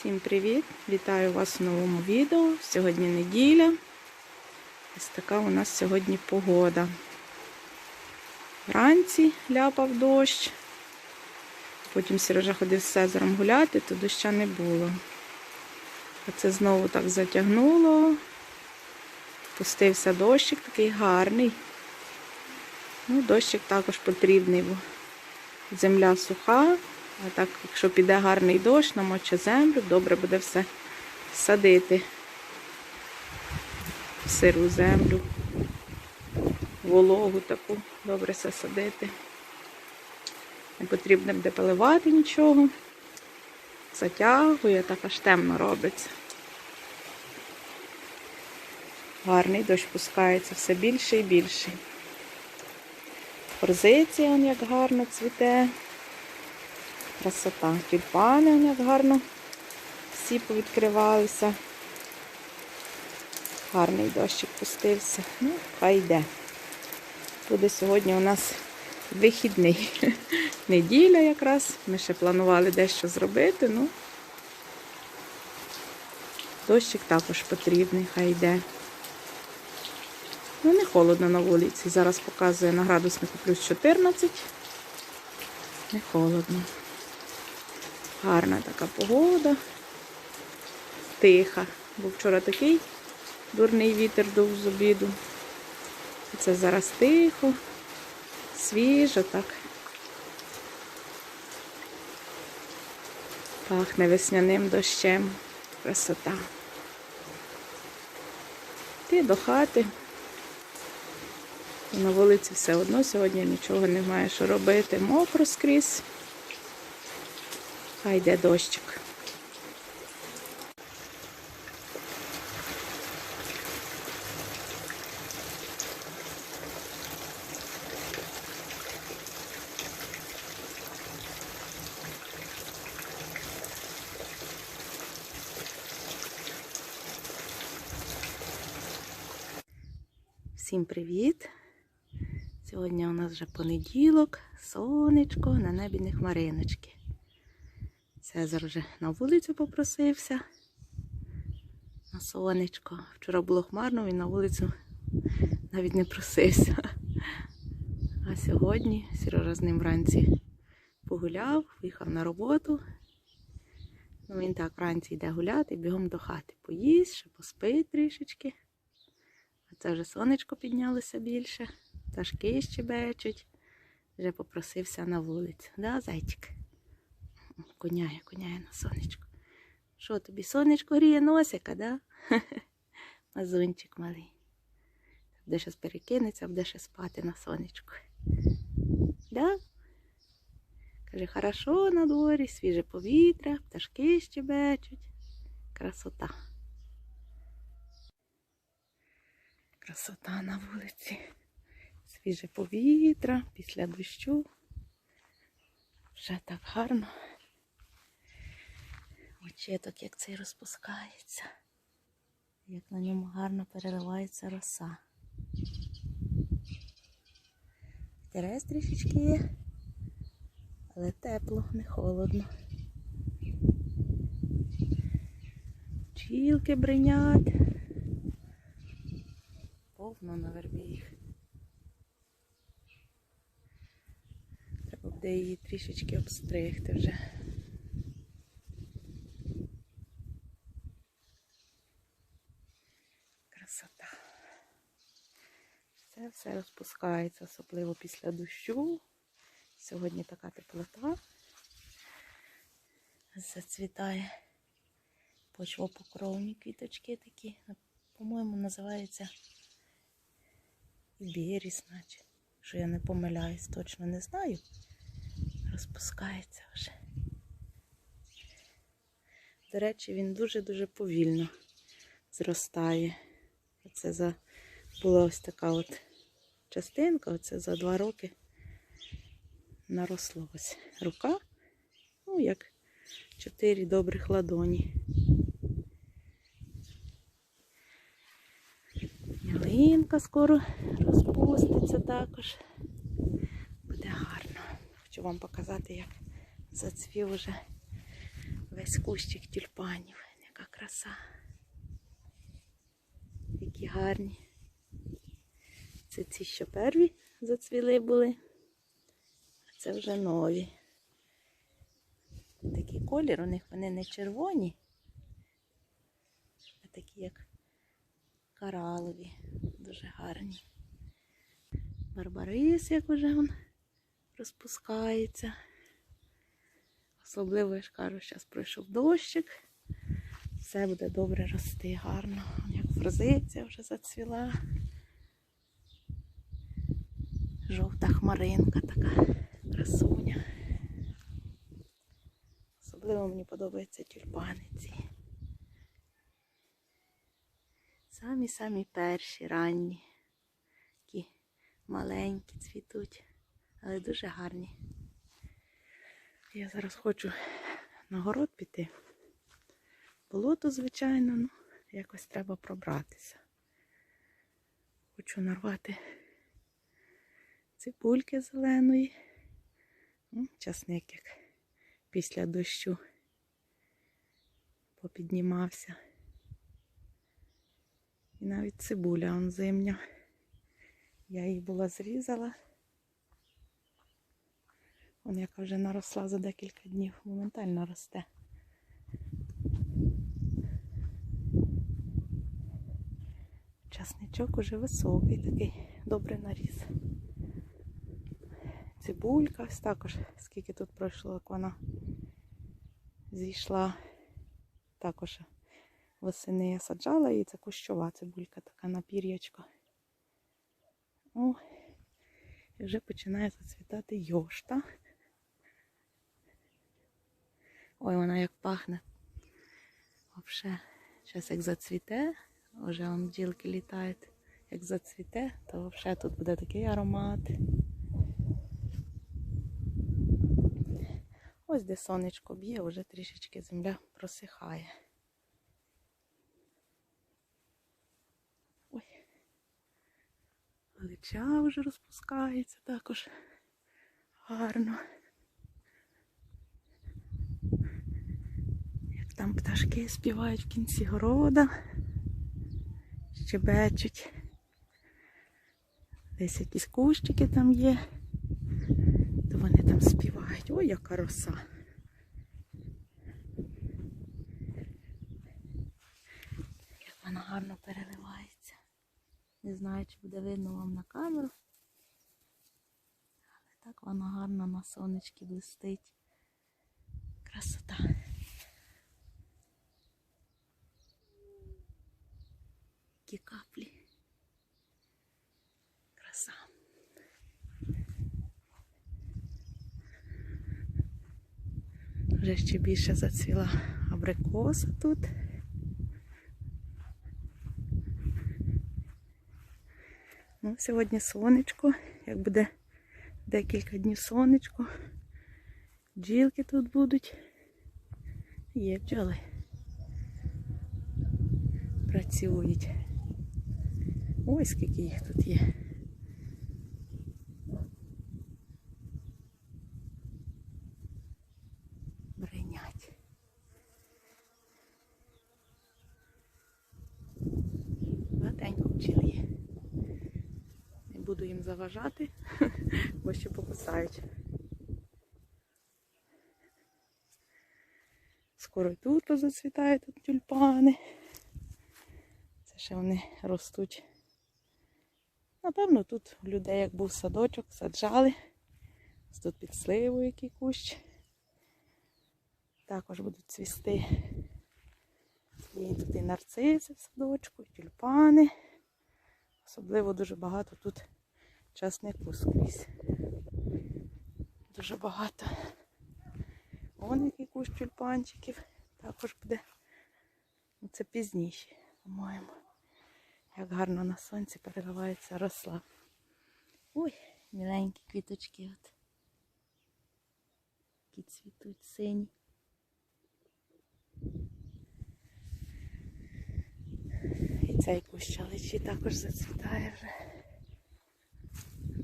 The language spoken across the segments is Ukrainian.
Всім привіт! Вітаю вас в новому відео. Сьогодні неділя. Ось така у нас сьогодні погода. Вранці ляпав дощ. Потім Сережа ходив з Цезарем гуляти, то доща не було. А це знову так затягнуло. Пустився дощик такий гарний. Ну, дощик також потрібний, бо земля суха. А так, якщо піде гарний дощ, намоче землю, добре буде все садити в сиру землю, вологу таку, добре все садити. Не потрібно буде поливати нічого. Затягує, так аж темно робиться. Гарний дощ пускається все більше і більше. Форзиція, як гарно цвіте. Красота. Тюльпани он як гарно всі повідкривалися. Гарний дощик пустився. Ну, хай йде. Буде сьогодні у нас вихідний. Неділя якраз. Ми ще планували дещо зробити, ну дощик також потрібний, хай йде. Ну, не холодно на вулиці. Зараз показує на градуснику плюс 14. Не холодно. Гарна така погода. Тиха. Бо вчора такий дурний вітер дув з обіду. Це зараз тихо, свіжо так. Пахне весняним дощем. Красота. Ти до хати. На вулиці все одно сьогодні нічого немає що робити. Мокро скрізь. Хай йде дощик. Всім привіт! Сьогодні у нас вже понеділок, сонечко, на небі не хмариночки. Цезар вже на вулицю попросився на сонечко. Вчора було хмарно, він на вулицю навіть не просився. А сьогодні Сережа з ним вранці погуляв, виїхав на роботу. Ну, він так вранці йде гуляти, бігом до хати. Поїсть, ще поспить трішечки. А це вже сонечко піднялося більше, пташки щебечуть. Вже попросився на вулицю. Да, зайчик? Коняє, коняє на сонечко. Що тобі сонечко гріє носика, да? Мазунчик малий. Буде щось перекинеться, буде ще спати на сонечку. Да? Каже, хорошо на дворі, свіже повітря, пташки щебечуть. Красота. Красота на вулиці. Свіже повітря після дощу. Вже так гарно. Очеток, як цей розпускається, як на ньому гарно переливається роса. Вітерець трішечки є, але тепло, не холодно. Пчілки бринять. Повно на вербі їх. Треба буде її трішечки обстригти вже. Красота. Це все розпускається, особливо після дощу. Сьогодні така теплота. Зацвітає почвопокровні квіточки такі. По-моєму, називається Іберіс, наче. Що я не помиляюсь, точно не знаю. Розпускається вже. До речі, він дуже-дуже повільно зростає. Оце за була ось така от частинка, оце за два роки наросло ось рука. Ну, як чотири добрих ладоні. Ялинка скоро розпуститься також. Буде гарно. Хочу вам показати, як зацвів уже весь кущик тюльпанів. Яка краса. Які гарні. Це ці, що перві зацвіли були, а це вже нові. Такий колір у них вони не червоні, а такі як коралові, дуже гарні. Барбарис, як уже він розпускається. Особливо, я ж кажу, зараз пройшов дощик. Все буде добре рости гарно. Як фрозиця вже зацвіла. Жовта хмаринка така красуня. Особливо мені подобаються тюльпани ці. Самі-самі перші ранні. Такі маленькі цвітуть, але дуже гарні. Я зараз хочу на город піти. Болото, звичайно, ну, якось треба пробратися. Хочу нарвати цибульки зеленої. Ну, часник як після дощу попіднімався. І навіть цибуля он зимня. Я її була зрізала. Вон яка вже наросла за декілька днів, моментально росте. Часничок уже високий, такий добре наріс. Цибулька, також, скільки тут пройшло, як вона зійшла. Також восени я саджала і це кущова цибулька, така на пір'ячко. О, і вже починає зацвітати йошта. Ой, вона як пахне. Взагалі, зараз як зацвіте, вже вон бджілки літають. Як зацвіте, то взагалі тут буде такий аромат. Ось де сонечко б'є, вже трішечки земля просихає. Ой. Лича вже розпускається також гарно. Як там пташки співають в кінці города, щебечуть. Десь якісь кущики там є, співають. Ой, яка роса. Як вона гарно переливається. Не знаю, чи буде видно вам на камеру. Але так вона гарно на сонечки блистить. Красота. Які каплі. Краса. Вже ще більше зацвіла абрикоса тут. Ну, сьогодні сонечко, як буде декілька днів сонечко. Бджілки тут будуть. Є бджоли. Працюють. Ой, скільки їх тут є. Бринять. Багатенько бджіл є. Не буду їм заважати, бо ще покусають. Скоро і тут зацвітають тут тюльпани. Це ще вони ростуть. Напевно, тут у людей, як був садочок, саджали. Тут під сливою який кущ. Також будуть цвісти. Є тут і нарциси в садочку, і тюльпани. Особливо дуже багато тут часнику скрізь. Дуже багато. Вон який кущ тюльпанчиків. Також буде. Ну, Це пізніше, по-моєму. Як гарно на сонці переливається росла. Ой, міленькі квіточки от. Які цвітуть сині. І цей кущ аличі також зацвітає вже.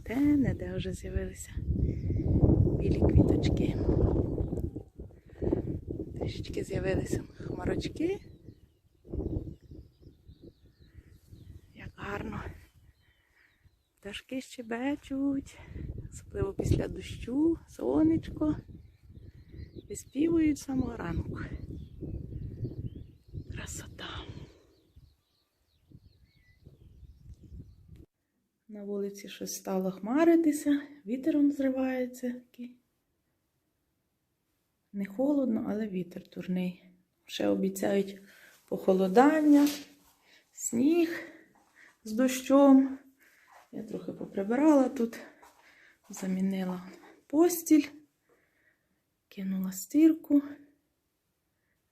Де де вже з'явилися білі квіточки. Трішечки з'явилися хмарочки. Як гарно. Пташки щебечуть, особливо після дощу, сонечко. Виспівують з самого ранку. Красота. На вулиці щось стало хмаритися, вітером зривається такий. Не холодно, але вітер турний. Ще обіцяють похолодання, сніг з дощом. Я трохи поприбирала тут, замінила постіль, кинула стірку.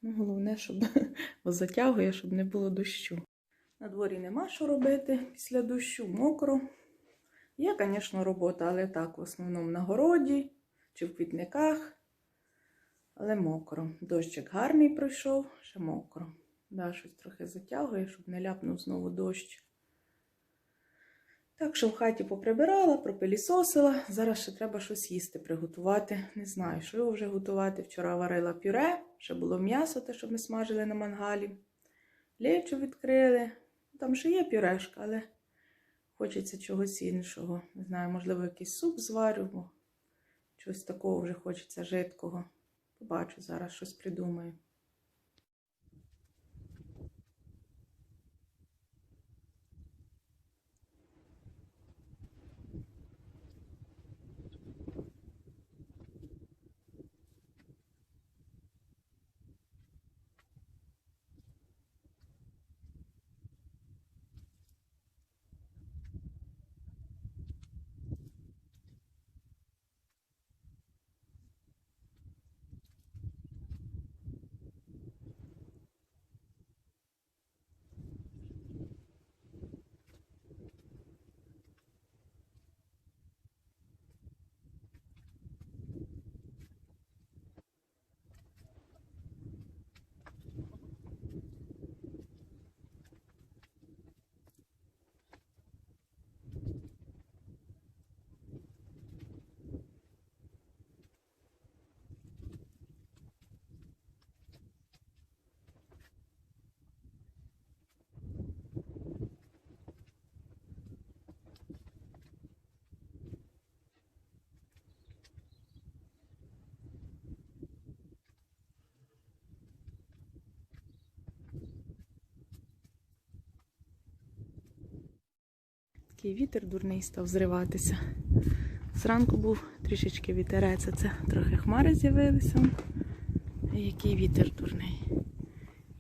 Ну, головне, щоб затягує, щоб не було дощу. На дворі нема що робити після дощу, мокро. Є, звісно, робота, але так, в основному на городі чи в квітниках. Але мокро. Дощик гарний пройшов, ще мокро. Да, щось трохи затягує, щоб не ляпнув знову дощ. Так що в хаті поприбирала, пропилісосила. Зараз ще треба щось їсти, приготувати. Не знаю, що його вже готувати. Вчора варила пюре, ще було м'ясо, те, що ми смажили на мангалі. Лечо відкрили. Там ще є пюрешка, але хочеться чогось іншого. Не знаю, можливо, якийсь суп зварю, чогось такого вже хочеться жидкого. Побачу, зараз щось придумаю. Такий вітер дурний став зриватися. Зранку був трішечки вітерець, це трохи хмари з'явилися. Який вітер дурний.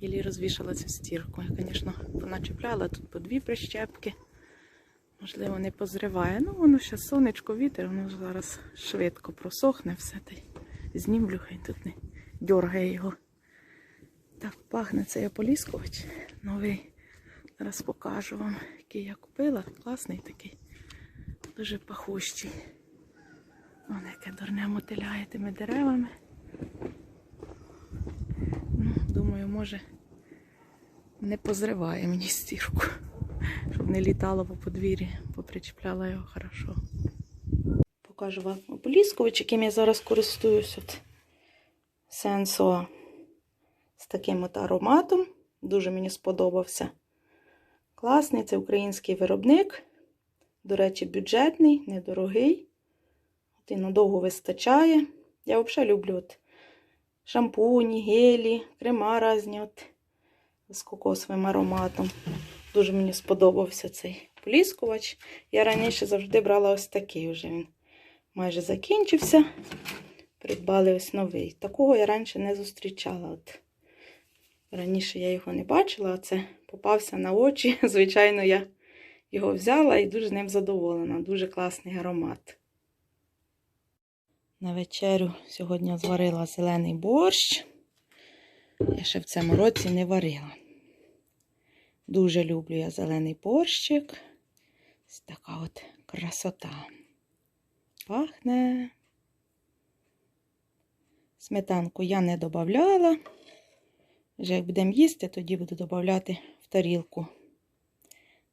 Ілі розвішала цю стірку. Я, звісно, поначепляла тут по дві прищепки. Можливо, не позриває. Ну, воно ще сонечко, вітер, воно зараз швидко просохне все. Та й знімлю, хай тут не дьоргає його. Так пахне цей ополіскувач новий. Зараз покажу вам, який я купила. Класний такий. Дуже пахущий. Вон яке дурне мотиляє тими деревами. Ну, думаю, може не позриває мені стірку, щоб не літало по подвір'ї, попричіпляла його хорошо. Покажу вам ополіскувач, яким я зараз користуюсь. От Сенсо з таким от ароматом. Дуже мені сподобався. Класний, це український виробник. До речі, бюджетний, недорогий. От і надовго вистачає. Я взагалі люблю от шампуні, гелі, крема різні от з кокосовим ароматом. Дуже мені сподобався цей поліскувач. Я раніше завжди брала ось такий вже він майже закінчився. Придбали ось новий. Такого я раніше не зустрічала. От. Раніше я його не бачила, а це попався на очі. Звичайно, я його взяла і дуже ним задоволена. Дуже класний аромат. На вечерю сьогодні зварила зелений борщ. Я ще в цьому році не варила. Дуже люблю я зелений борщик. Ось така от красота. Пахне. Сметанку я не додавала. Вже як будемо їсти, тоді буду додавати тарілку.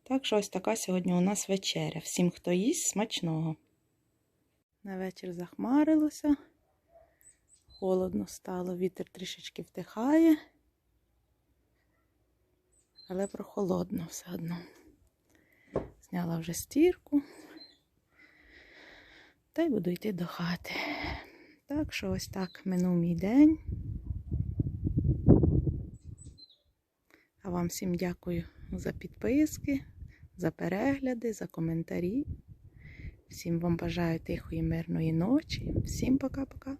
Так що ось така сьогодні у нас вечеря. Всім, хто їсть, смачного. На вечір захмарилося. холодно стало, вітер трішечки втихає, але прохолодно все одно. Зняла вже стірку. Та й буду йти до хати. Так що ось так минув мій день. А вам всім дякую за підписки, за перегляди, за коментарі. Всім вам бажаю тихої, мирної ночі. Всім пока-пока.